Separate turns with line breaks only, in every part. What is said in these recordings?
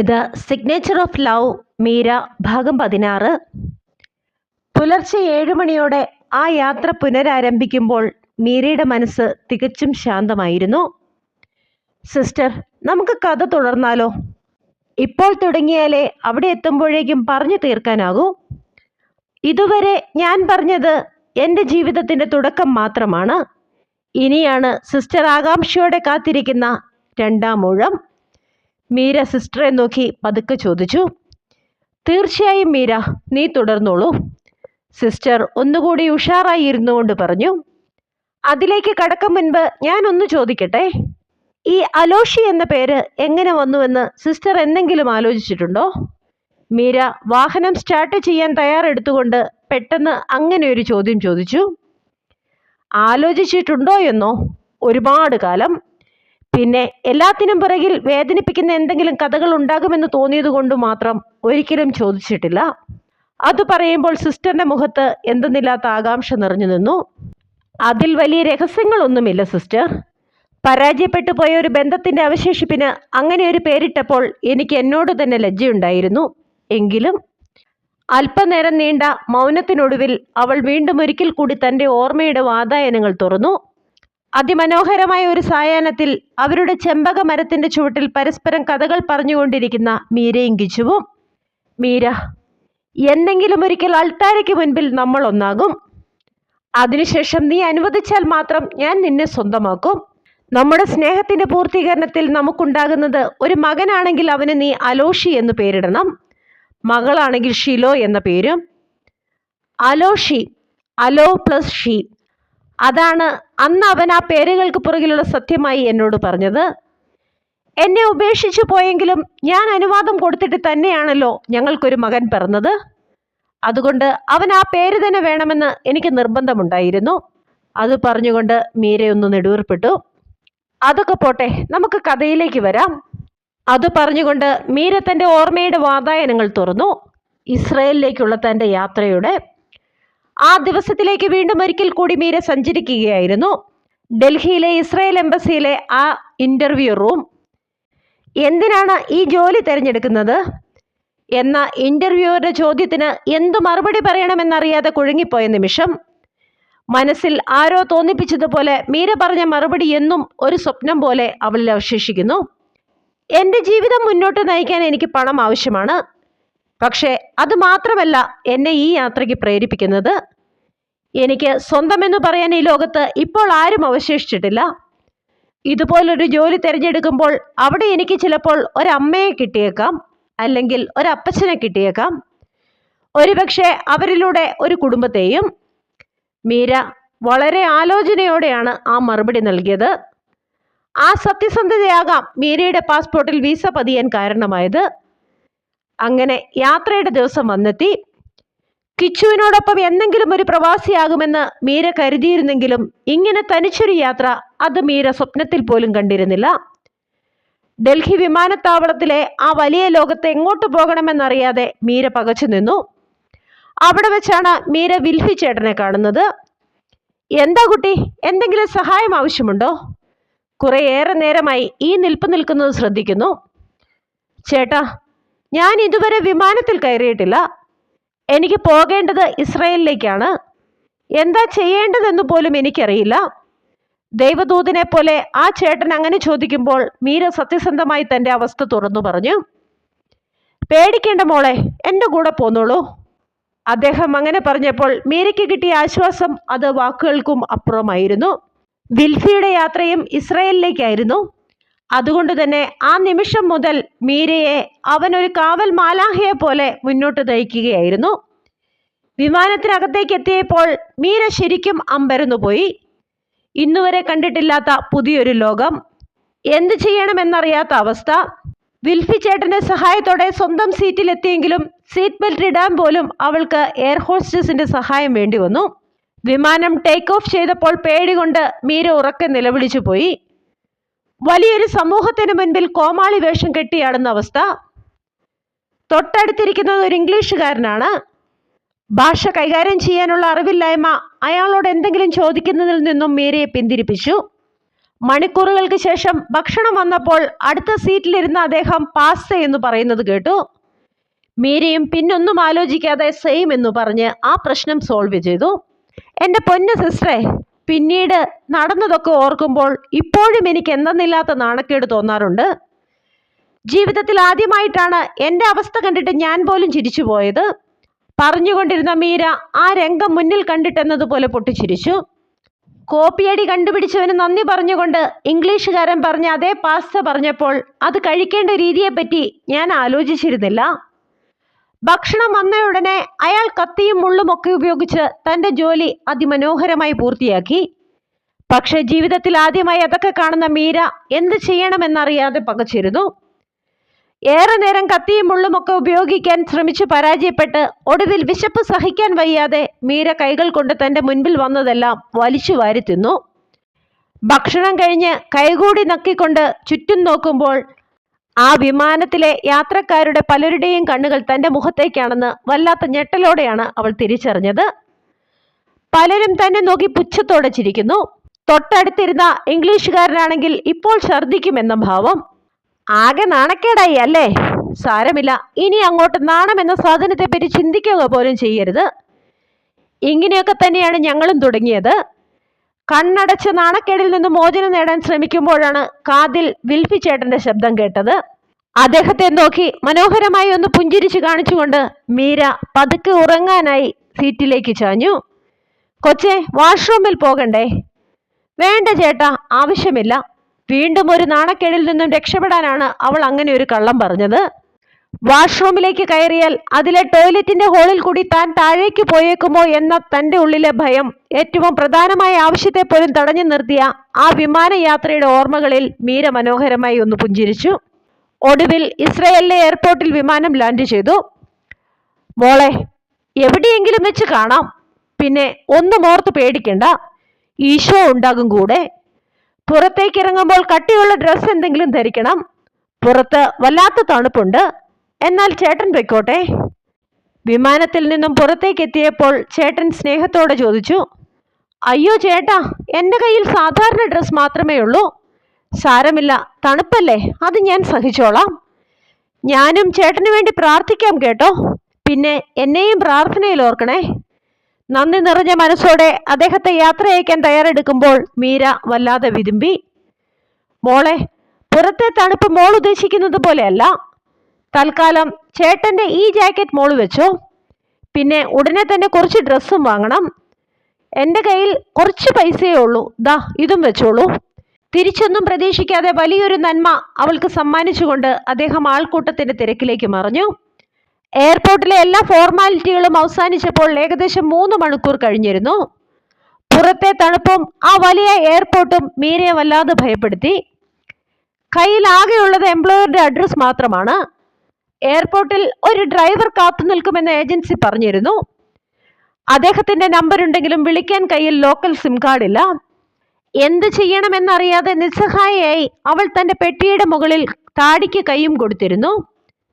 The signature of love Meera ഭാഗം പതിനാറ്. പുലർച്ചെ ഏഴ് മണിയോടെ ആ യാത്ര പുനരാരംഭിക്കുമ്പോൾ മീരയുടെ മനസ്സ് തികച്ചും ശാന്തമായിരുന്നു. സിസ്റ്റർ നമുക്ക് കഥ തുടർന്നാലോ? ഇപ്പോൾ തുടങ്ങിയാലേ അവിടെ എത്തുമ്പോഴേക്കും പറഞ്ഞു തീർക്കാനാകൂ. ഇതുവരെ ഞാൻ പറഞ്ഞത് എന്റെ ജീവിതത്തിന്റെ തുടക്കം മാത്രമാണ്. ഇനിയാണ് സിസ്റ്റർ ആകാംക്ഷയോടെ കാത്തിരിക്കുന്ന രണ്ടാം ഊഴം. മീര സിസ്റ്ററെ നോക്കി പതുക്കെ ചോദിച്ചു തീർച്ചയായും മീര നീ തുടർന്നോളൂ. സിസ്റ്റർ ഒന്നുകൂടി ഉഷാറായി ഇരുന്നുകൊണ്ട് പറഞ്ഞു അതിലേക്ക് കടക്കും മുൻപ് ഞാനൊന്ന് ചോദിക്കട്ടെ? ഈ അലോഷി എന്ന പേര് എങ്ങനെ വന്നുവെന്ന് സിസ്റ്റർ എന്തെങ്കിലും ആലോചിച്ചിട്ടുണ്ടോ? മീര വാഹനം സ്റ്റാർട്ട് ചെയ്യാൻ തയ്യാറെടുത്തുകൊണ്ട് പെട്ടെന്ന് അങ്ങനെ ഒരു ചോദ്യം ചോദിച്ചു ആലോചിച്ചിട്ടുണ്ടോ എന്നോ? ഒരുപാട് കാലം പിന്നെ എല്ലാത്തിനും പിറകിൽ വേദനിപ്പിക്കുന്ന എന്തെങ്കിലും കഥകൾ ഉണ്ടാകുമെന്ന് തോന്നിയത് കൊണ്ട് മാത്രം ഒരിക്കലും ചോദിച്ചിട്ടില്ല. അത് പറയുമ്പോൾ സിസ്റ്ററിന്റെ മുഖത്ത് എന്തെന്നില്ലാത്ത ആകാംക്ഷ നിറഞ്ഞു നിന്നു. അതിൽ വലിയ രഹസ്യങ്ങളൊന്നുമില്ല സിസ്റ്റർ. പരാജയപ്പെട്ടു പോയ ഒരു ബന്ധത്തിന്റെ അവശേഷിപ്പിന് അങ്ങനെ ഒരു പേരിട്ടപ്പോൾ എനിക്ക് എന്നോട് തന്നെ ലജ്ജയുണ്ടായിരുന്നു. എങ്കിലും അല്പനേരം നീണ്ട മൗനത്തിനൊടുവിൽ അവൾ വീണ്ടും ഒരിക്കൽ കൂടി തന്റെ ഓർമ്മയുടെ വാതായനങ്ങൾ തുറന്നു. അതിമനോഹരമായ ഒരു സായാഹ്നത്തിൽ അവരുടെ ചെമ്പക മരത്തിന്റെ ചുവട്ടിൽ പരസ്പരം കഥകൾ പറഞ്ഞുകൊണ്ടിരിക്കുന്ന മീരയും കിച്ചുവും മീര എന്തെങ്കിലും ഒരിക്കൽ അൾത്താരയ്ക്ക് മുൻപിൽ നമ്മൾ ഒന്നാകും. അതിനുശേഷം നീ അനുവദിച്ചാൽ മാത്രം ഞാൻ നിന്നെ സ്വന്തമാക്കും. നമ്മുടെ സ്നേഹത്തിന്റെ പൂർത്തീകരണത്തിൽ നമുക്കുണ്ടാകുന്നത് ഒരു മകനാണെങ്കിൽ അവന് നീ അലോഷി എന്ന് പേരിടണം. മകളാണെങ്കിൽ ഷിലോ എന്ന പേരും. Aloshi Alo plus she. അതാണ് അന്ന് അവൻ ആ പേരുകൾക്ക് പുറകിലുള്ള സത്യമായി എന്നോട് പറഞ്ഞത്. എന്നെ ഉപേക്ഷിച്ചു പോയെങ്കിലും ഞാൻ അനുവാദം കൊടുത്തിട്ട് തന്നെയാണല്ലോ ഞങ്ങൾക്കൊരു മകൻ പിറന്നത്. അതുകൊണ്ട് അവൻ ആ പേര് തന്നെ വേണമെന്ന് എനിക്ക് നിർബന്ധമുണ്ടായിരുന്നു. അത് പറഞ്ഞുകൊണ്ട് മീരയൊന്ന് നെടുവേർപ്പെട്ടു. അതൊക്കെ പോട്ടെ നമുക്ക് കഥയിലേക്ക് വരാം. അത് പറഞ്ഞുകൊണ്ട് മീര തന്റെ ഓർമ്മയുടെ വാതായനങ്ങൾ തുറന്നു. ഇസ്രയേലിലേക്കുള്ള തന്റെ യാത്രയുടെ ആ ദിവസത്തിലേക്ക് വീണ്ടും ഒരിക്കൽ കൂടി മീര സഞ്ചരിക്കുകയായിരുന്നു. ഡൽഹിയിലെ ഇസ്രായേൽ എംബസിയിലെ ആ ഇന്റർവ്യൂ റൂം എന്തിനാണ് ഈ ജോലി തിരഞ്ഞെടുക്കുന്നത്? എന്ന ഇന്റർവ്യൂവറുടെ ചോദ്യത്തിന് എന്തു മറുപടി പറയണമെന്നറിയാതെ കുഴുങ്ങിപ്പോയ നിമിഷം മനസ്സിൽ ആരോ തോന്നിപ്പിച്ചതുപോലെ മീര പറഞ്ഞ മറുപടി എന്നും ഒരു സ്വപ്നം പോലെ അവളിൽ അവശേഷിക്കുന്നു. എന്റെ ജീവിതം മുന്നോട്ട് നയിക്കാൻ എനിക്ക് പണം ആവശ്യമാണ്. പക്ഷേ അത് മാത്രമല്ല എന്നെ ഈ യാത്രയ്ക്ക് പ്രേരിപ്പിക്കുന്നത്. എനിക്ക് സ്വന്തമെന്ന് പറയാൻ ഈ ലോകത്ത് ഇപ്പോൾ ആരും അവശേഷിച്ചിട്ടില്ല. ഇതുപോലൊരു ജോലി തിരഞ്ഞെടുക്കുമ്പോൾ അവിടെ എനിക്ക് ചിലപ്പോൾ ഒരമ്മയെ കിട്ടിയേക്കാം അല്ലെങ്കിൽ ഒരപ്പച്ചനെ കിട്ടിയേക്കാം. ഒരുപക്ഷെ അവരിലൂടെ ഒരു കുടുംബത്തെയും. മീര വളരെ ആലോചനയോടെയാണ് ആ മറുപടി നൽകിയത്. ആ സത്യസന്ധതയാകാം മീരയുടെ പാസ്പോർട്ടിൽ വിസ പതിയാൻ കാരണമായത്. അങ്ങനെ യാത്രയുടെ ദിവസം വന്നെത്തി. കിച്ചുവിനോടൊപ്പം എന്തെങ്കിലും ഒരു പ്രവാസിയാകുമെന്ന് മീര കരുതിയിരുന്നെങ്കിലും ഇങ്ങനെ തനിച്ചൊരു യാത്ര അത് മീര സ്വപ്നത്തിൽ പോലും കണ്ടിരുന്നില്ല. ഡൽഹി വിമാനത്താവളത്തിലെ ആ വലിയ ലോകത്ത് എങ്ങോട്ട് പോകണമെന്നറിയാതെ മീര പകച്ചു നിന്നു. അവിടെ വെച്ചാണ് മീര വിൽഫി ചേട്ടനെ കാണുന്നത്. എന്താ കുട്ടി? എന്തെങ്കിലും സഹായം ആവശ്യമുണ്ടോ? കുറേയേറെ നേരമായി ഈ നിൽപ്പ് നിൽക്കുന്നത് ശ്രദ്ധിക്കുന്നു. ചേട്ടാ ഞാൻ ഇതുവരെ വിമാനത്തിൽ കയറിയിട്ടില്ല. എനിക്ക് പോകേണ്ടത് ഇസ്രയേലിലേക്കാണ്. എന്താ ചെയ്യേണ്ടതെന്ന് പോലും എനിക്കറിയില്ല. ദൈവദൂതിനെ പോലെ ആ ചേട്ടൻ അങ്ങനെ ചോദിക്കുമ്പോൾ മീര സത്യസന്ധമായി തന്റെ അവസ്ഥ തുറന്നു പറഞ്ഞു. പേടിക്കേണ്ട മോളെ എന്റെ കൂടെ പോന്നോളൂ. അദ്ദേഹം അങ്ങനെ പറഞ്ഞപ്പോൾ മീരയ്ക്ക് കിട്ടിയ ആശ്വാസം അത് വാക്കുകൾക്കും അപ്പുറമായിരുന്നു. വിൽഫിയുടെ യാത്രയും ഇസ്രയേലിലേക്കായിരുന്നു. അതുകൊണ്ട് തന്നെ ആ നിമിഷം മുതൽ മീരയെ അവൻ ഒരു കാവൽ മാലാഹയെ പോലെ മുന്നോട്ട് നയിക്കുകയായിരുന്നു. വിമാനത്തിനകത്തേക്ക് എത്തിയപ്പോൾ മീര ശരിക്കും അമ്പരന്നു പോയി ഇന്നുവരെ കണ്ടിട്ടില്ലാത്ത പുതിയൊരു ലോകം. എന്ത് ചെയ്യണമെന്നറിയാത്ത അവസ്ഥ. വിൽഫി ചേട്ടന്റെ സഹായത്തോടെ സ്വന്തം സീറ്റിലെത്തിയെങ്കിലും സീറ്റ് ബെൽറ്റ് ഇടാൻ പോലും അവൾക്ക് എയർ ഹോസ്റ്റസിന്റെ സഹായം വേണ്ടി വന്നു. വിമാനം ടേക്ക് ഓഫ് ചെയ്തപ്പോൾ പേടികൊണ്ട് മീര ഉറക്കെ നിലവിളിച്ചു പോയി വലിയൊരു സമൂഹത്തിന് മുൻപിൽ കോമാളി വേഷം കെട്ടിയാടുന്ന അവസ്ഥ. തൊട്ടടുത്തിരിക്കുന്നത് ഒരു ഇംഗ്ലീഷുകാരനാണ്. ഭാഷ കൈകാര്യം ചെയ്യാനുള്ള അറിവില്ലായ്മ അയാളോട് എന്തെങ്കിലും ചോദിക്കുന്നതിൽ നിന്നും മീരയെ പിന്തിരിപ്പിച്ചു. മണിക്കൂറുകൾക്ക് ശേഷം ഭക്ഷണം വന്നപ്പോൾ അടുത്ത സീറ്റിലിരുന്ന അദ്ദേഹം പാസ്ത എന്ന് പറയുന്നത് കേട്ടു. മീരയും പിന്നൊന്നും ആലോചിക്കാതെ സെയിം എന്ന് പറഞ്ഞ് ആ പ്രശ്നം സോൾവ് ചെയ്തു. എന്റെ പൊന്ന സിസ്റ്ററെ പിന്നീട് നടന്നതൊക്കെ ഓർക്കുമ്പോൾ ഇപ്പോഴും എനിക്ക് എന്തെന്നില്ലാത്ത നാണക്കേട് തോന്നാറുണ്ട്. ജീവിതത്തിൽ ആദ്യമായിട്ടാണ് എന്റെ അവസ്ഥ കണ്ടിട്ട് ഞാൻ പോലും ചിരിച്ചു പോയത്. പറഞ്ഞുകൊണ്ടിരുന്ന മീര ആ രംഗം മുന്നിൽ കണ്ടിട്ടെന്നതുപോലെ പൊട്ടിച്ചിരിച്ചു. കോപ്പിയടി കണ്ടുപിടിച്ചവന് നന്ദി പറഞ്ഞുകൊണ്ട് ഇംഗ്ലീഷുകാരൻ പറഞ്ഞ അതേ പാസ്ത പറഞ്ഞപ്പോൾ അത് കഴിക്കേണ്ട രീതിയെപ്പറ്റി ഞാൻ ആലോചിച്ചിരുന്നില്ല. ഭക്ഷണം വന്നയുടനെ അയാൾ കത്തിയും മുള്ളും ഒക്കെ ഉപയോഗിച്ച് തന്റെ ജോലി അതിമനോഹരമായി പൂർത്തിയാക്കി. പക്ഷെ ജീവിതത്തിൽ ആദ്യമായി അതൊക്കെ കാണുന്ന മീര എന്ത് ചെയ്യണമെന്നറിയാതെ പകച്ചിരുന്നു. ഏറെ നേരം കത്തിയും മുള്ളും ഒക്കെ ഉപയോഗിക്കാൻ ശ്രമിച്ച് പരാജയപ്പെട്ട് ഒടുവിൽ വിശപ്പ് സഹിക്കാൻ വയ്യാതെ മീര കൈകൾ കൊണ്ട് തന്റെ മുൻപിൽ വന്നതെല്ലാം വലിച്ചു വാരി തിന്നു. ഭക്ഷണം കഴിഞ്ഞ് കൈകൂടി നക്കിക്കൊണ്ട് ചുറ്റും നോക്കുമ്പോൾ ആ വിമാനത്തിലെ യാത്രക്കാരുടെ പലരുടെയും കണ്ണുകൾ തന്റെ മുഖത്തേക്കാണെന്ന് വല്ലാത്ത ഞെട്ടലോടെയാണ് അവൾ തിരിച്ചറിഞ്ഞത്. പലരും തന്നെ നോക്കി പുച്ഛത്തോടെ ചിരിക്കുന്നു. തൊട്ടടുത്തിരുന്ന ഇംഗ്ലീഷുകാരനാണെങ്കിൽ ഇപ്പോൾ ഛർദിക്കുമെന്ന ഭാവം. ആകെ നാണക്കേടായി അല്ലേ? സാരമില്ല. ഇനി അങ്ങോട്ട് നാണം എന്ന സാധനത്തെപ്പറ്റി ചിന്തിക്കുക പോലും ചെയ്യരുത്. ഇങ്ങനെയൊക്കെ തന്നെയാണ് ഞങ്ങളും തുടങ്ങിയത്. കണ്ണടച്ച് നാണക്കേടിൽ നിന്ന് മോചനം നേടാൻ ശ്രമിക്കുമ്പോഴാണ് കാതിൽ വിൽഫി ചേട്ടന്റെ ശബ്ദം കേട്ടത്. അദ്ദേഹത്തെ നോക്കി മനോഹരമായി ഒന്ന് പുഞ്ചിരിച്ചു കാണിച്ചുകൊണ്ട് മീര പതുക്കെ ഉറങ്ങാനായി സീറ്റിലേക്ക് ചാഞ്ഞു. കൊച്ചെ വാഷ്റൂമിൽ പോകണ്ടേ? വേണ്ട ചേട്ടാ ആവശ്യമില്ല. വീണ്ടും ഒരു നാണക്കേടിൽ നിന്നും രക്ഷപ്പെടാനാണ് അവൾ അങ്ങനെ ഒരു കള്ളം പറഞ്ഞത്. വാഷ്റൂമിലേക്ക് കയറിയാൽ അതിലെ ടോയ്ലറ്റിന്റെ ഹോളിൽ കൂടി താൻ താഴേക്ക് പോയേക്കുമോ എന്ന തന്റെ ഉള്ളിലെ ഭയം ഏറ്റവും പ്രധാനമായ ആവശ്യത്തെ പോലും തടഞ്ഞു നിർത്തിയ ആ വിമാനയാത്രയുടെ ഓർമ്മകളിൽ മീര മനോഹരമായി ഒന്ന് പുഞ്ചിരിച്ചു. ഒടുവിൽ ഇസ്രയേലിലെ എയർപോർട്ടിൽ വിമാനം ലാൻഡ് ചെയ്തു. മോളെ എവിടെയെങ്കിലും വെച്ച് കാണാം. പിന്നെ ഒന്നും ഓർത്ത് പേടിക്കണ്ട. ഈശോ ഉണ്ടാകും കൂടെ. പുറത്തേക്ക് ഇറങ്ങുമ്പോൾ കട്ടിയുള്ള ഡ്രസ്സ് എന്തെങ്കിലും ധരിക്കണം. പുറത്ത് വല്ലാത്ത തണുപ്പുണ്ട്. എന്നാൽ ചേട്ടൻ പൊയ്ക്കോട്ടെ. വിമാനത്തിൽ നിന്നും പുറത്തേക്ക് എത്തിയപ്പോൾ ചേട്ടൻ സ്നേഹത്തോടെ ചോദിച്ചു അയ്യോ ചേട്ടാ എന്റെ കയ്യിൽ സാധാരണ ഡ്രസ്സ് മാത്രമേ ഉള്ളൂ. സാരമില്ല തണുപ്പല്ലേ അത് ഞാൻ സഹിച്ചോളാം. ഞാനും ചേട്ടന് വേണ്ടി പ്രാർത്ഥിക്കാം കേട്ടോ. പിന്നെ എന്നെയും പ്രാർത്ഥനയിൽ ഓർക്കണേ. നന്ദി നിറഞ്ഞ മനസ്സോടെ അദ്ദേഹത്തെ യാത്ര അയക്കാൻ തയ്യാറെടുക്കുമ്പോൾ മീര വല്ലാതെ വിതുമ്പി മോളെ പുറത്തെ തണുപ്പ് മോൾ ഉദ്ദേശിക്കുന്നത് പോലെയല്ല. തൽക്കാലം ചേട്ടന്റെ ഈ ജാക്കറ്റ് മോൾ വെച്ചോ. പിന്നെ ഉടനെ തന്നെ കുറച്ച് ഡ്രസ്സും വാങ്ങണം. എന്റെ കയ്യിൽ കുറച്ച് പൈസയേ ഉള്ളൂ. ദാ ഇതും വെച്ചോളൂ. തിരിച്ചൊന്നും പ്രതീക്ഷിക്കാതെ വലിയൊരു നന്മ അവൾക്ക് സമ്മാനിച്ചുകൊണ്ട് അദ്ദേഹം ആൾക്കൂട്ടത്തിന്റെ തിരക്കിലേക്ക് മറിഞ്ഞു. എയർപോർട്ടിലെ എല്ലാ ഫോർമാലിറ്റികളും അവസാനിച്ചപ്പോൾ ഏകദേശം മൂന്ന് മണിക്കൂർ കഴിഞ്ഞിരുന്നു. പുറത്തെ തണുപ്പും ആ വലിയ എയർപോർട്ടും മീരയെ വല്ലാതെ ഭയപ്പെടുത്തി. കയ്യിൽ ആകെയുള്ളത് എംപ്ലോയറുടെ അഡ്രസ് മാത്രമാണ്. എയർപോർട്ടിൽ ഒരു ഡ്രൈവർ കാത്തു നിൽക്കുമെന്ന് ഏജൻസി പറഞ്ഞിരുന്നു. അദ്ദേഹത്തിന്റെ നമ്പർ ഉണ്ടെങ്കിലും വിളിക്കാൻ കയ്യിൽ ലോക്കൽ സിം കാർഡില്ല എന്ത് ചെയ്യണമെന്നറിയാതെ നിസ്സഹായയായി അവൾ തന്റെ പെട്ടിയുടെ മുകളിൽ താടിക്ക് കൈയും കൊടുത്തിരുന്നു.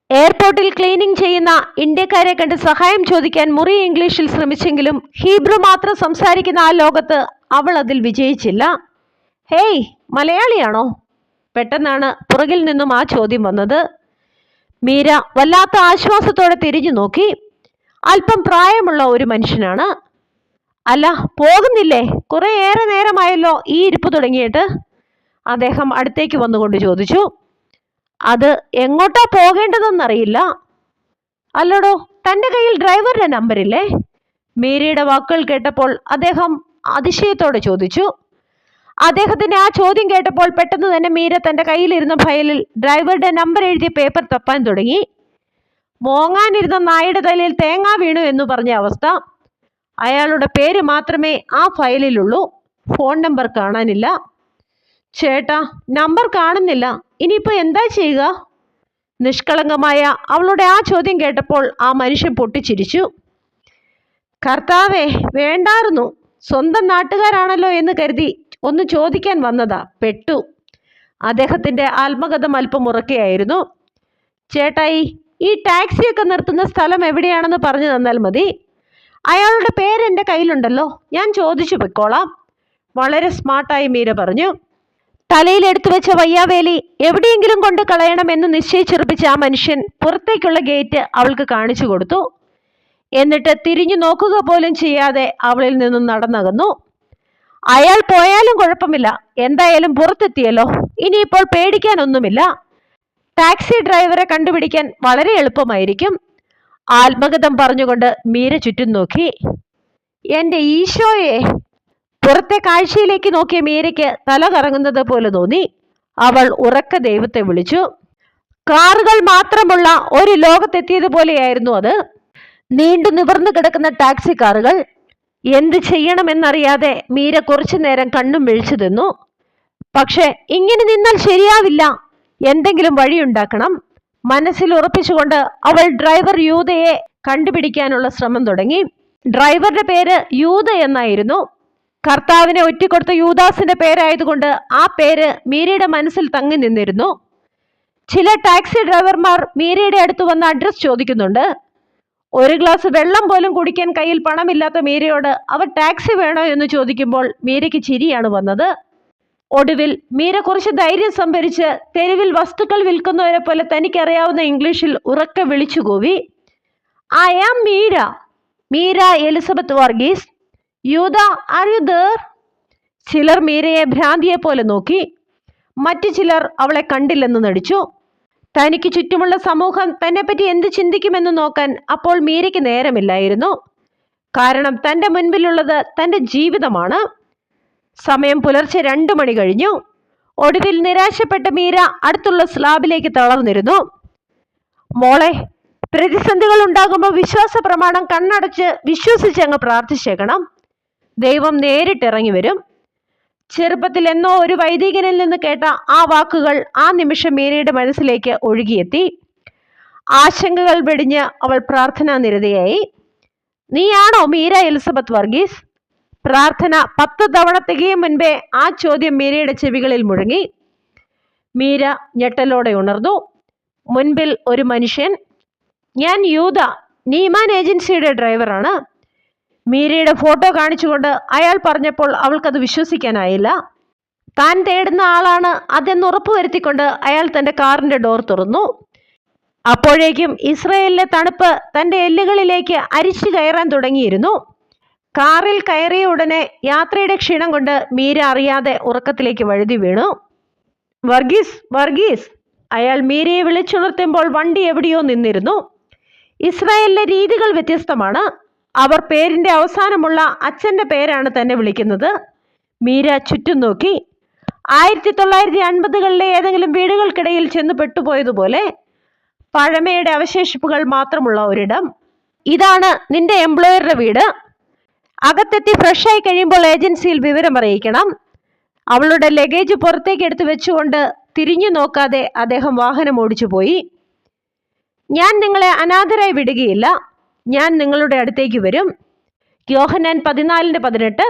എയർപോർട്ടിൽ ക്ലീനിങ് ചെയ്യുന്ന ഇന്ത്യക്കാരെ കണ്ട് സഹായം ചോദിക്കാൻ മുറി ഇംഗ്ലീഷിൽ ശ്രമിച്ചെങ്കിലും ഹീബ്രു മാത്രം സംസാരിക്കുന്ന ആ ലോകത്ത് അവൾ അതിൽ വിജയിച്ചില്ല. ഹേയ് മലയാളിയാണോ? പെട്ടെന്നാണ് പുറകിൽ നിന്നും ആ ചോദ്യം വന്നത്. മീര വല്ലാത്ത ആശ്വാസത്തോടെ തിരിഞ്ഞു നോക്കി. അല്പം പ്രായമുള്ള ഒരു മനുഷ്യനാണ്. അല്ല പോകുന്നില്ലേ? കുറെ ഏറെ നേരമായല്ലോ ഈ ഇരിപ്പ് തുടങ്ങിയിട്ട്. അദ്ദേഹം അടുത്തേക്ക് വന്നുകൊണ്ട് ചോദിച്ചു. അത് എങ്ങോട്ടാ പോകേണ്ടതെന്നറിയില്ല. അല്ലടോ തന്റെ കയ്യിൽ ഡ്രൈവറുടെ നമ്പറില്ലേ? മീരയുടെ വാക്കുകൾ കേട്ടപ്പോൾ അദ്ദേഹം അതിശയത്തോടെ ചോദിച്ചു. അദ്ദേഹത്തിന്റെ ആ ചോദ്യം കേട്ടപ്പോൾ പെട്ടെന്ന് തന്നെ മീര തന്റെ കയ്യിലിരുന്ന ഫയലിൽ ഡ്രൈവറുടെ നമ്പർ എഴുതിയ പേപ്പർ തപ്പാൻ തുടങ്ങി. മോങ്ങാനിരുന്ന നായുടെ തലയിൽ തേങ്ങ വീണു എന്ന് പറഞ്ഞ അവസ്ഥ. അയാളുടെ പേര് മാത്രമേ ആ ഫയലിലുള്ളൂ ഫോൺ നമ്പർ കാണാനില്ല. ചേട്ടാ നമ്പർ കാണുന്നില്ല. ഇനിയിപ്പോ എന്താ ചെയ്യുക? നിഷ്കളങ്കമായ അവളുടെ ആ ചോദ്യം കേട്ടപ്പോൾ ആ മനുഷ്യൻ പൊട്ടിച്ചിരിച്ചു. കർത്താവേ വേണ്ടായിരുന്നു. സ്വന്തം നാട്ടുകാരാണല്ലോ എന്ന് കരുതി ഒന്ന് ചോദിക്കാൻ വന്നതാ. പെട്ടു. അദ്ദേഹത്തിന്റെ ആത്മകഥം അല്പം ഉറക്കെയായിരുന്നു. ചേട്ടായി ഈ ടാക്സിയൊക്കെ നിർത്തുന്ന സ്ഥലം എവിടെയാണെന്ന് പറഞ്ഞു തന്നാൽ മതി. അയാളുടെ പേര് എന്റെ കയ്യിലുണ്ടല്ലോ. ഞാൻ ചോദിച്ചു പൊയ്ക്കോളാം. വളരെ സ്മാർട്ടായി മീര പറഞ്ഞു. തലയിൽ എടുത്തു വെച്ച വയ്യാവേലി എവിടെയെങ്കിലും കൊണ്ട് കളയണമെന്ന് നിശ്ചയിച്ചുറപ്പിച്ച ആ മനുഷ്യൻ പുറത്തേക്കുള്ള ഗേറ്റ് അവൾക്ക് കാണിച്ചു കൊടുത്തു. എന്നിട്ട് തിരിഞ്ഞു നോക്കുക പോലും ചെയ്യാതെ അവളിൽ നിന്നും നടന്നകന്നു. അയാൾ പോയാലും കുഴപ്പമില്ല. എന്തായാലും പുറത്തെത്തിയല്ലോ. ഇനിയിപ്പോൾ പേടിക്കാനൊന്നുമില്ല. ടാക്സി ഡ്രൈവറെ കണ്ടുപിടിക്കാൻ വളരെ എളുപ്പമായിരിക്കും. ആത്മഗതം പറഞ്ഞുകൊണ്ട് മീര ചുറ്റും നോക്കി. എന്റെ ഈശോയെ പുറത്തെ കാഴ്ചയിലേക്ക് നോക്കിയ മീരയ്ക്ക് തല കറങ്ങുന്നത് പോലെ തോന്നി. അവൾ ഉറക്ക ദൈവത്തെ വിളിച്ചു. കാറുകൾ മാത്രമുള്ള ഒരു ലോകത്തെത്തിയതുപോലെയായിരുന്നു അത്. നീണ്ടു നിവർന്നു കിടക്കുന്ന ടാക്സി കാറുകൾ എന്ത് ചെയ്യണമെന്നറിയാതെ മീര കുറച്ചു നേരം കണ്ണും വിഴിച്ചു നിന്നു. പക്ഷെ ഇങ്ങനെ നിന്നാൽ ശരിയാവില്ല. എന്തെങ്കിലും വഴിയുണ്ടാക്കണം മനസ്സിൽ ഉറപ്പിച്ചുകൊണ്ട് അവൾ ഡ്രൈവർ യൂതയെ കണ്ടുപിടിക്കാനുള്ള ശ്രമം തുടങ്ങി. ഡ്രൈവറുടെ പേര് യൂത എന്നായിരുന്നു. കർത്താവിനെ ഒറ്റിക്കൊടുത്ത യൂദാസിന്റെ പേരായതുകൊണ്ട് ആ പേര് മീരയുടെ മനസ്സിൽ തങ്ങി നിന്നിരുന്നു. ചില ടാക്സി ഡ്രൈവർമാർ മീരയുടെ അടുത്ത് വന്ന് അഡ്രസ് ചോദിക്കുന്നുണ്ട്. ഒരു ഗ്ലാസ് വെള്ളം പോലും കുടിക്കാൻ കയ്യിൽ പണമില്ലാത്ത മീരയോട് അവർ ടാക്സി വേണോ എന്ന് ചോദിക്കുമ്പോൾ മീരയ്ക്ക് ചിരിയാണ് വന്നത്. ഒടുവിൽ മീര കുറച്ച് ധൈര്യം സംഭരിച്ച് തെരുവിൽ വസ്തുക്കൾ വിൽക്കുന്നവരെ പോലെ തനിക്കറിയാവുന്ന ഇംഗ്ലീഷിൽ ഉറക്കെ വിളിച്ചു കൂവി. I am Meera. Meera Elizabeth Varghese. യൂത ആർ യു ദർ ചിലർ മീരയെ ഭ്രാന്തിയെ പോലെ നോക്കി. മറ്റു ചിലർ അവളെ കണ്ടില്ലെന്ന് നടിച്ചു. തനിക്ക് ചുറ്റുമുള്ള സമൂഹം തന്നെപ്പറ്റി എന്ത് ചിന്തിക്കുമെന്ന് നോക്കാൻ അപ്പോൾ മീരയ്ക്ക് നേരമില്ലായിരുന്നു. കാരണം തന്റെ മുൻപിലുള്ളത് തന്റെ ജീവിതമാണ്. സമയം പുലർച്ചെ രണ്ടു മണി കഴിഞ്ഞു. ഒടുവിൽ നിരാശപ്പെട്ട മീര അടുത്തുള്ള സ്ലാബിലേക്ക് തളർന്നിരുന്നു. മോളെ പ്രതിസന്ധികൾ ഉണ്ടാകുമ്പോൾ വിശ്വാസ പ്രമാണം കണ്ണടച്ച് വിശ്വസിച്ച് അങ്ങ് പ്രാർത്ഥിച്ചേക്കണം. ദൈവം നേരിട്ടിറങ്ങി വരും. ചെറുപ്പത്തിൽ എന്നോ ഒരു വൈദികനിൽ നിന്ന് കേട്ട ആ വാക്കുകൾ ആ നിമിഷം മേരിയുടെ മനസ്സിലേക്ക് ഒഴുകിയെത്തി. ആശങ്കകൾ വെടിഞ്ഞ് അവൾ പ്രാർത്ഥനാ നിരതയായി. നീയാണോ മീര എലിസബത്ത് വർഗീസ്? പ്രാർത്ഥന പത്ത് തവണ തികയും മുൻപേ ആ ചോദ്യം മീരയുടെ ചെവികളിൽ മുഴങ്ങി. മീര ഞെട്ടലോടെ ഉണർന്നു. മുൻപിൽ ഒരു മനുഷ്യൻ. ഞാൻ യൂത. നീമാൻ ഏജൻസിയുടെ ഡ്രൈവറാണ്. മീരയുടെ ഫോട്ടോ കാണിച്ചുകൊണ്ട് അയാൾ പറഞ്ഞപ്പോൾ അവൾക്കത് വിശ്വസിക്കാനായില്ല. താൻ തേടുന്ന ആളാണ് അതെന്ന് ഉറപ്പുവരുത്തിക്കൊണ്ട് അയാൾ തന്റെ കാറിന്റെ ഡോർ തുറന്നു. അപ്പോഴേക്കും ഇസ്രയേലിലെ തണുപ്പ് തന്റെ എല്ലുകളിലേക്ക് അരിച്ചു കയറാൻ തുടങ്ങിയിരുന്നു. കാറിൽ കയറിയ ഉടനെ യാത്രയുടെ ക്ഷീണം കൊണ്ട് മീര അറിയാതെ ഉറക്കത്തിലേക്ക് വഴുതി വീണു. വർഗീസ് വർഗീസ് അയാൾ മീരയെ വിളിച്ചുണർത്തുമ്പോൾ വണ്ടി എവിടെയോ നിന്നിരുന്നു. ഇസ്രായേലിലെ രീതികൾ വ്യത്യസ്തമാണ്. അവർ പേരിന്റെ അവസാനമുള്ള അച്ഛന്റെ പേരാണ് തന്നെ വിളിക്കുന്നത്. മീര ചുറ്റും നോക്കി. ആയിരത്തി തൊള്ളായിരത്തി അൻപതുകളിലെ ഏതെങ്കിലും വീടുകൾക്കിടയിൽ ചെന്ന് പെട്ടുപോയതുപോലെ പഴമയുടെ അവശേഷിപ്പുകൾ മാത്രമുള്ള ഒരിടം. ഇതാണ് നിന്റെ എംപ്ലോയറുടെ വീട്. അകത്തെത്തി ഫ്രഷായി കഴിയുമ്പോൾ ഏജൻസിയിൽ വിവരം അറിയിക്കണം. അവളുടെ ലഗേജ് പുറത്തേക്ക് എടുത്തു വെച്ചുകൊണ്ട് തിരിഞ്ഞു നോക്കാതെ അദ്ദേഹം വാഹനം ഓടിച്ചു പോയി ഞാൻ നിങ്ങളെ അനാഥരായി വിടുകയില്ല. ഞാൻ നിങ്ങളുടെ അടുത്തേക്ക് വരും. യോഹന്നാൻ പതിനാലിന്റെ പതിനെട്ട്.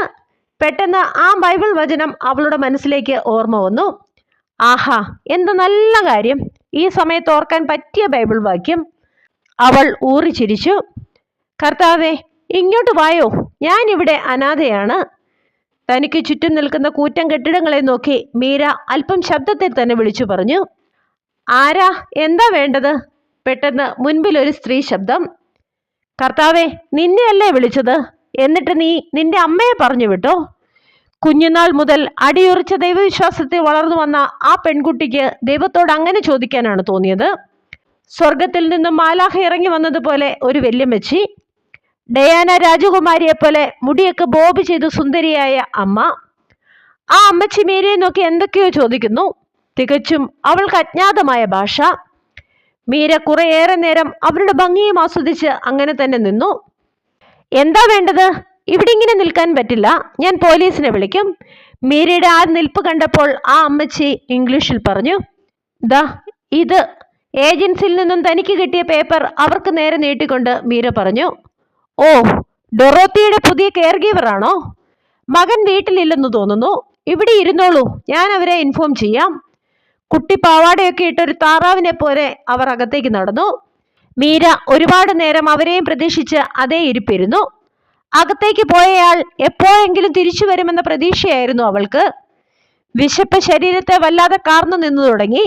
പെട്ടെന്ന് ആ ബൈബിൾ വചനം അവളുടെ മനസ്സിലേക്ക് ഓർമ്മ വന്നു. ആഹാ എന്ത് നല്ല കാര്യം. ഈ സമയത്ത് ഓർക്കാൻ പറ്റിയ ബൈബിൾ വാക്യം. അവൾ ഊറി ചിരിച്ചു. കർത്താവെ ഇങ്ങോട്ട് വായോ? ഞാൻ ഇവിടെ അനാഥയാണ്. തനിക്ക് ചുറ്റും നിൽക്കുന്ന കൂറ്റൻ കെട്ടിടങ്ങളെ നോക്കി മീര അല്പം ശബ്ദത്തിൽ തന്നെ വിളിച്ചു പറഞ്ഞു. ആരാ? എന്താ വേണ്ടത്? പെട്ടെന്ന് മുൻപിൽ ഒരു സ്ത്രീ ശബ്ദം. കർത്താവെ നിന്നെയല്ലേ വിളിച്ചത്? എന്നിട്ട് നീ നിന്റെ അമ്മയെ പറഞ്ഞു വിട്ടോ? കുഞ്ഞുനാൾ മുതൽ അടിയുറച്ച ദൈവവിശ്വാസത്തിൽ വളർന്നു വന്ന ആ പെൺകുട്ടിക്ക് ദൈവത്തോട് അങ്ങനെ ചോദിക്കാനാണ് തോന്നിയത്. സ്വർഗത്തിൽ നിന്നും മാലാഹ ഇറങ്ങി വന്നതുപോലെ ഒരു വല്യമ്മച്ചി ഡയാന രാജകുമാരിയെ പോലെ മുടിയൊക്കെ ബോബ് ചെയ്ത് സുന്ദരിയായ അമ്മ. ആ അമ്മച്ചി മേരിയെ നോക്കി എന്തൊക്കെയോ ചോദിക്കുന്നു. തികച്ചും അവൾക്ക് അജ്ഞാതമായ ഭാഷ. മീര കുറേയേറെ നേരം അവരുടെ ഭംഗിയും ആസ്വദിച്ച് അങ്ങനെ തന്നെ നിന്നു. എന്താ വേണ്ടത്? ഇവിടെ ഇങ്ങനെ നിൽക്കാൻ പറ്റില്ല. ഞാൻ പോലീസിനെ വിളിക്കും. മീരയുടെ ആ നിൽപ്പ് കണ്ടപ്പോൾ ആ അമ്മച്ചി ഇംഗ്ലീഷിൽ പറഞ്ഞു ദാ ഇത് ഏജൻസിയിൽ നിന്നും തനിക്ക് കിട്ടിയ പേപ്പർ അവർക്ക് നേരെ നീട്ടിക്കൊണ്ട് മീര പറഞ്ഞു. ഓ ഡൊറോത്തിയുടെ പുതിയ കെയർ ഗീവർ ആണോ? മകൻ വീട്ടിലില്ലെന്ന് തോന്നുന്നു. ഇവിടെ ഇരുന്നോളൂ. ഞാൻ അവരെ ഇൻഫോം ചെയ്യാം. കുട്ടി പാവാടയൊക്കെ ഇട്ടൊരു താറാവിനെ പോലെ അവർ അകത്തേക്ക് നടന്നു. മീര ഒരുപാട് നേരം അവരെയും പ്രതീക്ഷിച്ച് അതേ ഇരിപ്പിരുന്നു. അകത്തേക്ക് പോയയാൾ എപ്പോഴെങ്കിലും തിരിച്ചു വരുമെന്ന പ്രതീക്ഷയായിരുന്നു അവൾക്ക്. വിശപ്പ് ശരീരത്തെ വല്ലാതെ കാർന്നു നിന്നു തുടങ്ങി.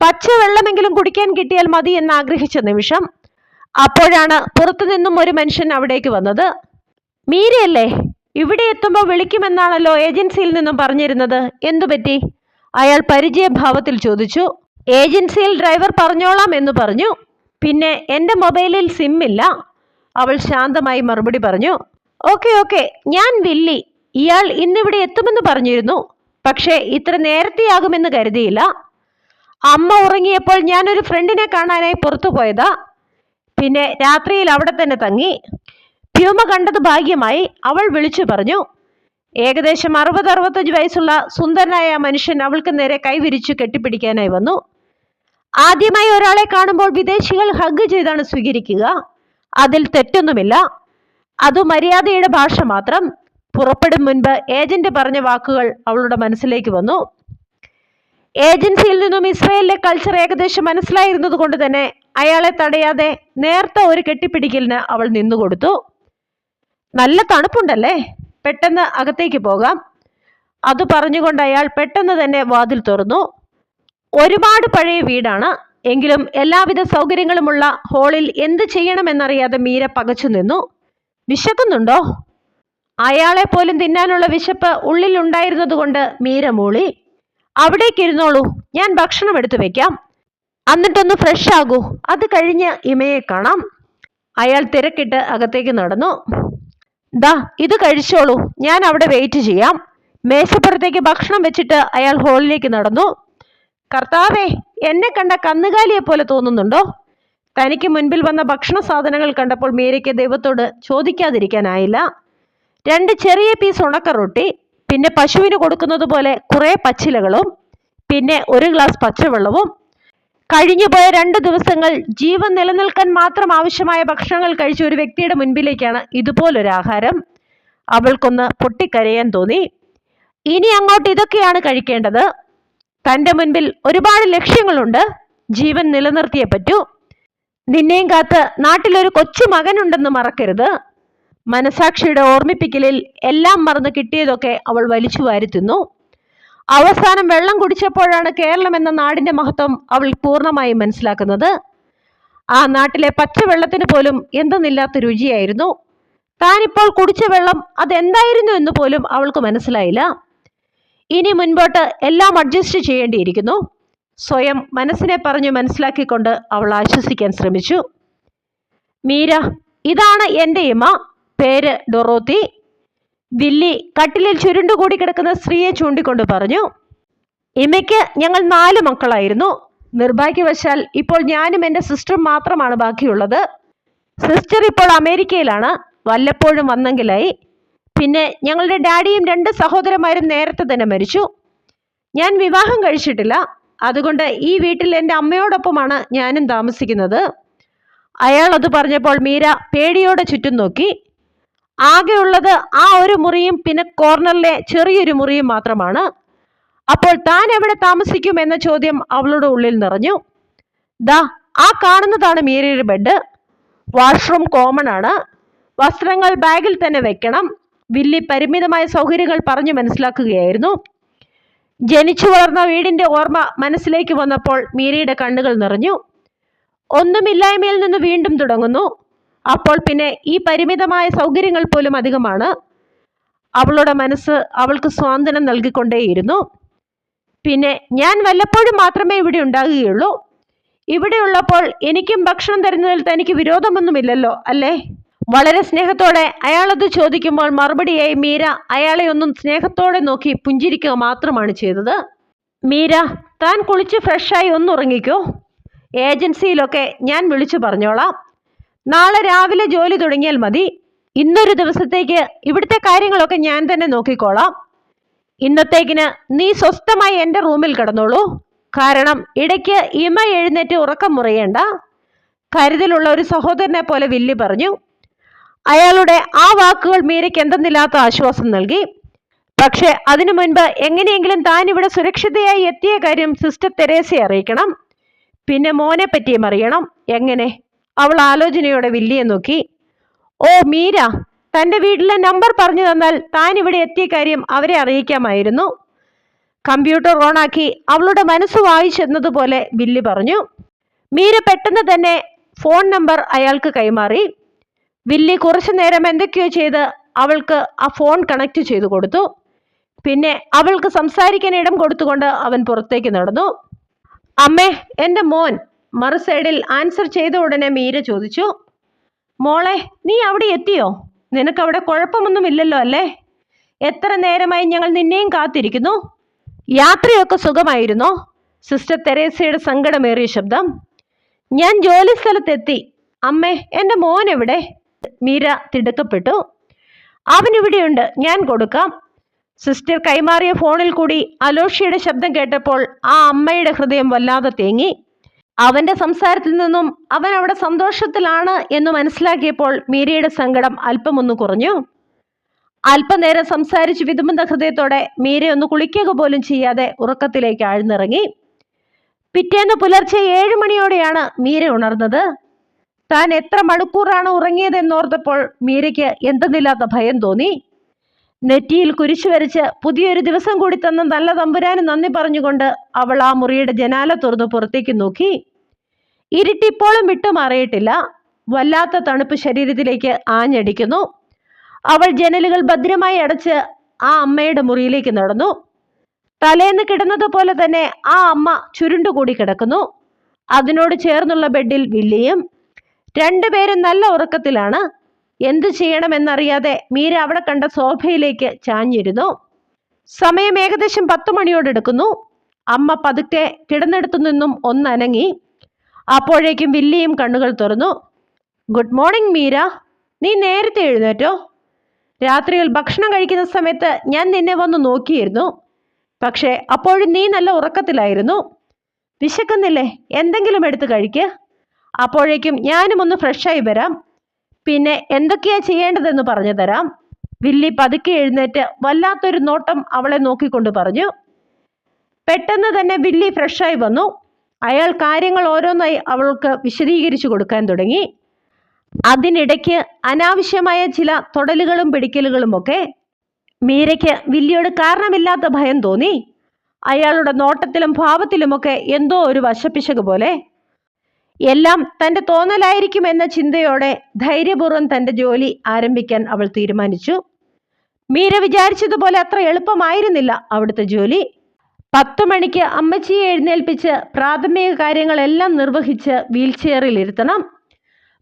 പച്ചവെള്ളമെങ്കിലും കുടിക്കാൻ കിട്ടിയാൽ മതി എന്ന് ആഗ്രഹിച്ച നിമിഷം അപ്പോഴാണ് പുറത്തുനിന്നും ഒരു മനുഷ്യൻ അവിടേക്ക് വന്നത്. മീരയല്ലേ ഇവിടെ എത്തുമ്പോൾ വിളിക്കുമെന്നാണല്ലോ ഏജൻസിയിൽ നിന്നും പറഞ്ഞിരുന്നത്. എന്തുപറ്റി? അയാൾ പരിചയഭാവത്തിൽ ചോദിച്ചു ഏജൻസിയിൽ ഡ്രൈവർ പറഞ്ഞോളാം എന്ന് പറഞ്ഞു. പിന്നെ എന്റെ മൊബൈലിൽ സിമ്മില്ല. അവൾ ശാന്തമായി മറുപടി പറഞ്ഞു ഓക്കെ ഓക്കെ ഞാൻ വില്ലി. ഇയാൾ ഇന്നിവിടെ എത്തുമെന്ന് പറഞ്ഞിരുന്നു. പക്ഷേ ഇത്ര നേരത്തെയാകുമെന്ന് കരുതിയില്ല. അമ്മ ഉറങ്ങിയപ്പോൾ ഞാനൊരു ഫ്രണ്ടിനെ കാണാനായി പുറത്തു പോയതാ. പിന്നെ രാത്രിയിൽ അവിടെ തന്നെ തങ്ങി. പ്യൂമ കണ്ടത് ഭാഗ്യമായി. അവൾ വിളിച്ചു പറഞ്ഞു ഏകദേശം അറുപത് അറുപത്തഞ്ച് വയസ്സുള്ള സുന്ദരനായ മനുഷ്യൻ അവൾക്ക് നേരെ കൈവിരിച്ചു കെട്ടിപ്പിടിക്കാനായി വന്നു. ആദ്യമായി ഒരാളെ കാണുമ്പോൾ വിദേശികൾ ഹഗ് ചെയ്താണ് സ്വീകരിക്കുക. അതിൽ തെറ്റൊന്നുമില്ല. അത് മര്യാദയുടെ ഭാഷ മാത്രം. പുറപ്പെടും മുൻപ് ഏജന്റ് പറഞ്ഞ വാക്കുകൾ അവളുടെ മനസ്സിലേക്ക് വന്നു. ഏജൻസിയിൽ നിന്നും ഇസ്രയേലിലെ കൾച്ചർ ഏകദേശം മനസ്സിലായിരുന്നത് കൊണ്ട് തന്നെ അയാളെ തടയാതെ നേർത്ത ഒരു കെട്ടിപ്പിടിക്കലിന് അവൾ നിന്നുകൊടുത്തു. നല്ല തണുപ്പുണ്ടല്ലേ? പെട്ടെന്ന് അകത്തേക്ക് പോകാം. അത് പറഞ്ഞുകൊണ്ട് അയാൾ പെട്ടെന്ന് തന്നെ വാതിൽ തുറന്നു. ഒരുപാട് പഴയ വീടാണ്. എങ്കിലും എല്ലാവിധ സൗകര്യങ്ങളുമുള്ള ഹാളിൽ എന്ത് ചെയ്യണമെന്നറിയാതെ മീര പകച്ചു നിന്നു. വിശക്കുന്നുണ്ടോ? അയാളെ പോലും തിന്നാനുള്ള വിശപ്പ് ഉള്ളിൽ ഉണ്ടായിരുന്നതുകൊണ്ട് മീര മൂളി അവിടേക്ക് ഇരുന്നോളൂ. ഞാൻ ഭക്ഷണം എടുത്തു വെക്കാം. എന്നിട്ടൊന്ന് ഫ്രഷ് ആകൂ. അത് കഴിഞ്ഞ് ഇമയെ കാണാം. അയാൾ തിരക്കിട്ട് അകത്തേക്ക് നടന്നു. ദാ ഇത് കഴിച്ചോളൂ. ഞാൻ അവിടെ വെയിറ്റ് ചെയ്യാം. മേശപ്പുറത്തേക്ക് ഭക്ഷണം വെച്ചിട്ട് അയാൾ ഹോളിലേക്ക് നടന്നു. കർത്താവേ എന്നെ കണ്ട കന്നുകാലിയെ പോലെ തോന്നുന്നുണ്ടോ? തനിക്ക് മുൻപിൽ വന്ന ഭക്ഷണ സാധനങ്ങൾ കണ്ടപ്പോൾ മീരയ്ക്ക് ദൈവത്തോട് ചോദിക്കാതിരിക്കാനായില്ല. രണ്ട് ചെറിയ പീസ് ഉണക്ക റൊട്ടി പിന്നെ പശുവിന് കൊടുക്കുന്നത് പോലെ കുറേ പച്ചിലകളും പിന്നെ ഒരു ഗ്ലാസ് പച്ചവെള്ളവും കഴിഞ്ഞുപോയ രണ്ട് ദിവസങ്ങൾ ജീവൻ നിലനിൽക്കാൻ മാത്രം ആവശ്യമായ ഭക്ഷണങ്ങൾ കഴിച്ച ഒരു വ്യക്തിയുടെ മുൻപിലേക്കാണ് ഇതുപോലൊരു ആഹാരം അവൾക്കൊന്ന് പൊട്ടിക്കരയാൻ തോന്നി. ഇനി അങ്ങോട്ട് ഇതൊക്കെയാണ് കഴിക്കേണ്ടത്. തന്റെ മുൻപിൽ ഒരുപാട് ലക്ഷ്യങ്ങളുണ്ട്. ജീവൻ നിലനിർത്തിയേ പറ്റൂ. നിന്നെയും കാത്ത് നാട്ടിലൊരു കൊച്ചു മകനുണ്ടെന്ന് മറക്കരുത്. മനസാക്ഷിയുടെ ഓർമ്മിപ്പിക്കലിൽ എല്ലാം മറന്ന് കിട്ടിയതൊക്കെ അവൾ വലിച്ചു വാരി തിന്നു. അവസാനം വെള്ളം കുടിച്ചപ്പോഴാണ് കേരളം എന്ന നാടിന്റെ മഹത്വം അവൾ പൂർണമായും മനസ്സിലാക്കുന്നത്. ആ നാട്ടിലെ പച്ചവെള്ളത്തിന് പോലും എന്തെന്നില്ലാത്ത രുചിയായിരുന്നു. താനിപ്പോൾ കുടിച്ച വെള്ളം അതെന്തായിരുന്നു എന്ന് പോലും അവൾക്ക് മനസ്സിലായില്ല. ഇനി മുൻപോട്ട് എല്ലാം അഡ്ജസ്റ്റ് ചെയ്യേണ്ടിയിരിക്കുന്നു. സ്വയം മനസ്സിനെ പറഞ്ഞു മനസ്സിലാക്കിക്കൊണ്ട് അവൾ ആശ്വസിക്കാൻ ശ്രമിച്ചു. മീര ഇതാണ് എന്റെ ഇമ. പേര് ഡൊറോത്തി. വില്ലി കട്ടിലിൽ ചുരുണ്ടുകൂടി കിടക്കുന്ന സ്ത്രീയെ ചൂണ്ടിക്കൊണ്ട് പറഞ്ഞു ഇമയ്ക്ക് ഞങ്ങൾ നാല് മക്കളായിരുന്നു. നിർഭാഗ്യവശാൽ ഇപ്പോൾ ഞാനും എന്റെ സിസ്റ്ററും മാത്രമാണ് ബാക്കിയുള്ളത്. സിസ്റ്റർ ഇപ്പോൾ അമേരിക്കയിലാണ്. വല്ലപ്പോഴും വന്നെങ്കിലായി. പിന്നെ ഞങ്ങളുടെ ഡാഡിയും രണ്ട് സഹോദരന്മാരും നേരത്തെ തന്നെ മരിച്ചു. ഞാൻ വിവാഹം കഴിച്ചിട്ടില്ല. അതുകൊണ്ട് ഈ വീട്ടിൽ എന്റെ അമ്മയോടൊപ്പമാണ് ഞാനും താമസിക്കുന്നത്. അയാൾ അത് പറഞ്ഞപ്പോൾ മീര പേടിയോടെ ചുറ്റും നോക്കി. ആകെയുള്ളത് ആ ഒരു മുറിയും പിന്നെ കോർണറിലെ ചെറിയൊരു മുറിയും മാത്രമാണ്. അപ്പോൾ താൻ എവിടെ താമസിക്കും എന്ന ചോദ്യം അവളുടെ ഉള്ളിൽ നിറഞ്ഞു. ദാ ആ കാണുന്നതാണ് മീരയുടെ ബെഡ്. വാഷ്റൂം കോമൺ ആണ്. വസ്ത്രങ്ങൾ ബാഗിൽ തന്നെ വെക്കണം. വില്ലി പരിമിതമായ സൗകര്യങ്ങൾ പറഞ്ഞു മനസ്സിലാക്കുകയായിരുന്നു. ജനിച്ചു വളർന്ന വീടിന്റെ ഓർമ്മ മനസ്സിലേക്ക് വന്നപ്പോൾ മീരയുടെ കണ്ണുകൾ നിറഞ്ഞു. ഒന്നുമില്ലായ്മയിൽ നിന്ന് വീണ്ടും തുടങ്ങുന്നു. അപ്പോൾ പിന്നെ ഈ പരിമിതമായ സൗകര്യങ്ങൾ പോലും അധികമാണ്. അവളുടെ മനസ്സ് അവൾക്ക് സ്വാതന്ത്ര്യം നൽകിക്കൊണ്ടേയിരുന്നു. പിന്നെ ഞാൻ വല്ലപ്പോഴും മാത്രമേ ഇവിടെ ഉണ്ടാകുകയുള്ളൂ. ഇവിടെ ഉള്ളപ്പോൾ എനിക്കും ഭക്ഷണം തരുന്നതിൽ തനിക്ക് വിരോധമൊന്നുമില്ലല്ലോ അല്ലേ? വളരെ സ്നേഹത്തോടെ അയാളത് ചോദിക്കുമ്പോൾ മറുപടിയായി മീര അയാളെ ഒന്നും സ്നേഹത്തോടെ നോക്കി പുഞ്ചിരിക്കുക മാത്രമാണ് ചെയ്തത്. മീര താൻ കുളിച്ച് ഫ്രഷായി ഒന്നുറങ്ങിക്കോ ഏജൻസിയിലൊക്കെ ഞാൻ വിളിച്ചു പറഞ്ഞോളാം. നാളെ രാവിലെ ജോലി തുടങ്ങിയാൽ മതി. ഇന്നൊരു ദിവസത്തേക്ക് ഇവിടുത്തെ കാര്യങ്ങളൊക്കെ ഞാൻ തന്നെ നോക്കിക്കോളാം. ഇന്നത്തേക്കിന് നീ സ്വസ്ഥമായി എന്റെ റൂമിൽ കിടന്നോളൂ. കാരണം ഇടയ്ക്ക് ഇമ എഴുന്നേറ്റ് ഉറക്കം മുറിയേണ്ട. കരുതലുള്ള ഒരു സഹോദരനെ പോലെ വില്ലി പറഞ്ഞു. അയാളുടെ ആ വാക്കുകൾ മീരയ്ക്ക് എന്തെന്നില്ലാത്ത ആശ്വാസം നൽകി. പക്ഷെ അതിനു മുൻപ് എങ്ങനെയെങ്കിലും താൻ ഇവിടെ സുരക്ഷിതയായി എത്തിയ കാര്യം സിസ്റ്റർ തെരേസയെ അറിയിക്കണം. പിന്നെ മോനെ പറ്റിയും അറിയണം. എങ്ങനെ? അവൾ ആലോചനയോടെ വില്ലിയെ നോക്കി. ഓ മീര തന്റെ വീട്ടിലെ നമ്പർ പറഞ്ഞു തന്നാൽ താൻ ഇവിടെ എത്തിയ കാര്യം അവരെ അറിയിക്കാമായിരുന്നു. കമ്പ്യൂട്ടർ ഓണാക്കി അവളുടെ മനസ്സ് വായിച്ചെന്നതുപോലെ വില്ലി പറഞ്ഞു. മീര പെട്ടെന്ന് തന്നെ ഫോൺ നമ്പർ അയാൾക്ക് കൈമാറി. വില്ലി കുറച്ചു നേരം എന്തൊക്കെയോ ചെയ്ത് അവൾക്ക് ആ ഫോൺ കണക്ട് ചെയ്തു കൊടുത്തു. പിന്നെ അവൾക്ക് സംസാരിക്കാൻ ഇടം കൊടുത്തുകൊണ്ട് അവൻ പുറത്തേക്ക് നടന്നു. അമ്മേ എന്റെ മോൻ മറു സൈഡിൽ ആൻസർ ചെയ്ത ഉടനെ മീര ചോദിച്ചു മോളെ നീ അവിടെ എത്തിയോ? നിനക്കവിടെ കുഴപ്പമൊന്നുമില്ലല്ലോ അല്ലേ? എത്ര നേരമായി ഞങ്ങൾ നിന്നെയും കാത്തിരിക്കുന്നു? യാത്രയൊക്കെ സുഖമായിരുന്നോ? സിസ്റ്റർ തെരേസയുടെ സങ്കടമേറിയ ശബ്ദം. ഞാൻ ജോലി സ്ഥലത്തെത്തി. അമ്മേ എന്റെ മോൻ എവിടെ? മീര തിടുക്കപ്പെട്ടു. അവൻ ഇവിടെയുണ്ട്. ഞാൻ കൊടുക്കാം. സിസ്റ്റർ കൈമാറിയ ഫോണിൽ കൂടി അലോഷിയുടെ ശബ്ദം കേട്ടപ്പോൾ ആ അമ്മയുടെ ഹൃദയം വല്ലാതെ തേങ്ങി. അവന്റെ സംസാരത്തിൽ നിന്നും അവൻ അവിടെ സന്തോഷത്തിലാണ് എന്ന് മനസ്സിലാക്കിയപ്പോൾ മീരയുടെ സങ്കടം അല്പമൊന്ന് കുറഞ്ഞു. അല്പനേരം സംസാരിച്ച് വിതുമ്പുന്ന ഹൃദയത്തോടെ മീര ഒന്ന് കുളിക്കുക പോലും ചെയ്യാതെ ഉറക്കത്തിലേക്ക് ആഴ്ന്നിറങ്ങി. പിറ്റേന്ന് പുലർച്ചെ ഏഴ് മണിയോടെയാണ് മീര ഉണർന്നത്. താൻ എത്ര മണിക്കൂറാണ് ഉറങ്ങിയതെന്നോർത്തപ്പോൾ മീരയ്ക്ക് എന്തെന്നില്ലാത്ത ഭയം തോന്നി. നെറ്റിയിൽ കുരിശു വരച്ച് പുതിയൊരു ദിവസം കൂടി തന്ന നല്ല തമ്പുരാന് നന്ദി പറഞ്ഞുകൊണ്ട് അവൾ ആ മുറിയുടെ ജനാല തുറന്ന് പുറത്തേക്ക് നോക്കി. ഇരുട്ടിപ്പോളും വിട്ടുമാറിയിട്ടില്ല വല്ലാത്ത തണുപ്പ് ശരീരത്തിലേക്ക് ആഞ്ഞടിക്കുന്നു. അവൾ ജനലുകൾ ഭദ്രമായി അടച്ച് ആ അമ്മയുടെ മുറിയിലേക്ക് നടന്നു. തലേന്ന് കിടന്നതുപോലെ തന്നെ ആ അമ്മ ചുരുണ്ടുകൂടി കിടക്കുന്നു. അതിനോട് ചേർന്നുള്ള ബെഡിൽ വില്ലിയും. രണ്ടുപേരും നല്ല ഉറക്കത്തിലാണ്. എന്തു ചെയ്യണമെന്നറിയാതെ മീര അവിടെ കണ്ട സോഫയിലേക്ക് ചാഞ്ഞിരുന്നു. സമയം ഏകദേശം പത്തു മണിയോടെടുക്കുന്നു അമ്മ പതുക്കെ കിടന്നെടുത്തു നിന്നും ഒന്നനങ്ങി. അപ്പോഴേക്കും വില്ലിയും കണ്ണുകൾ തുറന്നു. Good morning Meera. നീ നേരത്തെ എഴുന്നേറ്റോ? രാത്രിയിൽ ഭക്ഷണം കഴിക്കുന്ന സമയത്ത് ഞാൻ നിന്നെ വന്ന് നോക്കിയിരുന്നു. പക്ഷേ അപ്പോഴും നീ നല്ല ഉറക്കത്തിലായിരുന്നു. വിശക്കുന്നില്ലേ? എന്തെങ്കിലും എടുത്ത് കഴിക്ക്. അപ്പോഴേക്കും ഞാനും ഒന്ന് ഫ്രഷായി വരാം. പിന്നെ എന്തൊക്കെയാ ചെയ്യേണ്ടതെന്ന് പറഞ്ഞു തരാം. വില്ലി പതുക്കെ എഴുന്നേറ്റ് വല്ലാത്തൊരു നോട്ടം അവളെ നോക്കിക്കൊണ്ട് പറഞ്ഞു പെട്ടെന്ന് തന്നെ വില്ലി ഫ്രഷായി വന്നു. അയാൾ കാര്യങ്ങൾ ഓരോന്നായി അവൾക്ക് വിശദീകരിച്ചു കൊടുക്കാൻ തുടങ്ങി. അതിനിടയ്ക്ക് അനാവശ്യമായ ചില തൊടലുകളും പിടിക്കലുകളുമൊക്കെ മീരയ്ക്ക് വില്ലിയോട് കാരണമില്ലാത്ത ഭയം തോന്നി. അയാളുടെ നോട്ടത്തിലും ഭാവത്തിലുമൊക്കെ എന്തോ ഒരു വശപ്പിശക് പോലെ എല്ലാം തന്റെ തോന്നലായിരിക്കും എന്ന ചിന്തയോടെ ധൈര്യപൂർവം തന്റെ ജോലി ആരംഭിക്കാൻ അവൾ തീരുമാനിച്ചു. മീര വിചാരിച്ചതുപോലെ അത്ര എളുപ്പമായിരുന്നില്ല അവിടുത്തെ ജോലി. പത്തു മണിക്ക് അമ്മച്ചിയെ എഴുന്നേൽപ്പിച്ച് പ്രാഥമിക കാര്യങ്ങളെല്ലാം നിർവഹിച്ച് വീൽചെയറിൽ ഇരുത്തണം.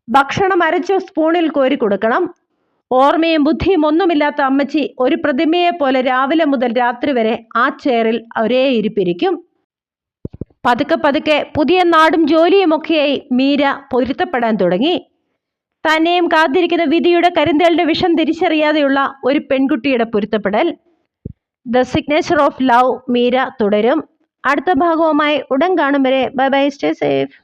ഭക്ഷണം അരച്ച് സ്പൂണിൽ കോരി കൊടുക്കണം. ഓർമ്മയും ബുദ്ധിയും ഒന്നുമില്ലാത്ത അമ്മച്ചി ഒരു പ്രതിമയെ പോലെ രാവിലെ മുതൽ രാത്രി വരെ ആ ചെയറിൽ ഒരേ ഇരിപ്പിരിക്കും പതുക്കെ പതുക്കെ പുതിയ നാടും ജോലിയുമൊക്കെയായി മീര പൊരുത്തപ്പെടാൻ തുടങ്ങി. തന്നെയും കാത്തിരിക്കുന്ന വിധിയുടെ കരിന്തേലിന്റെ വിഷം തിരിച്ചറിയാതെയുള്ള ഒരു പെൺകുട്ടിയുടെ പൊരുത്തപ്പെടൽ. The signature of love Meera തുടരും. അടുത്ത ഭാഗവുമായി ഉടൻ കാണും വരെ. Bye bye stay safe